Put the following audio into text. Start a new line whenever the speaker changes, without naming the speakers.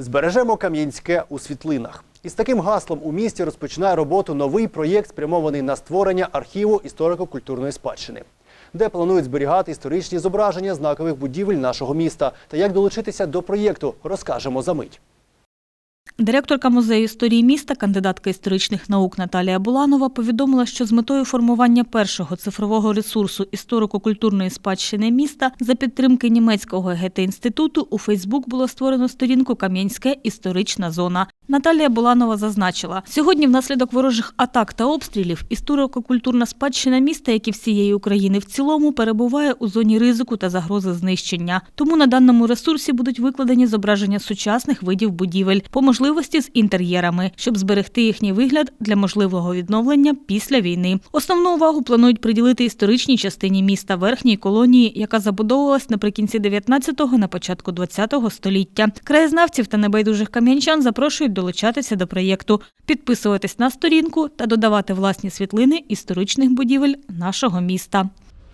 Збережемо Кам'янське у світлинах. Із таким гаслом у місті розпочинає роботу новий проєкт, спрямований на створення архіву історико-культурної спадщини, де планують зберігати історичні зображення знакових будівель нашого міста. Та як долучитися до проєкту, розкажемо за мить.
Директорка музею історії міста, кандидатка історичних наук Наталія Буланова повідомила, що з метою формування першого цифрового ресурсу історико-культурної спадщини міста за підтримки німецького ГЕТЕ-інституту у Фейсбук було створено сторінку Кам'янське історична зона. Наталія Буланова зазначила, сьогодні внаслідок ворожих атак та обстрілів історико-культурна спадщина міста, як і всієї України в цілому, перебуває у зоні ризику та загрози знищення. Тому на даному ресурсі будуть викладені зображення сучасних видів будівель, по можливості з інтер'єрами, щоб зберегти їхній вигляд для можливого відновлення після війни. Основну увагу планують приділити історичній частині міста верхній колонії, яка забудовувалась наприкінці 19-го, на початку 20-го століття. Краєзнавців та небайдужих кам'янчан запрошують долучатися до проєкту, підписуватись на сторінку та додавати власні світлини історичних будівель нашого міста.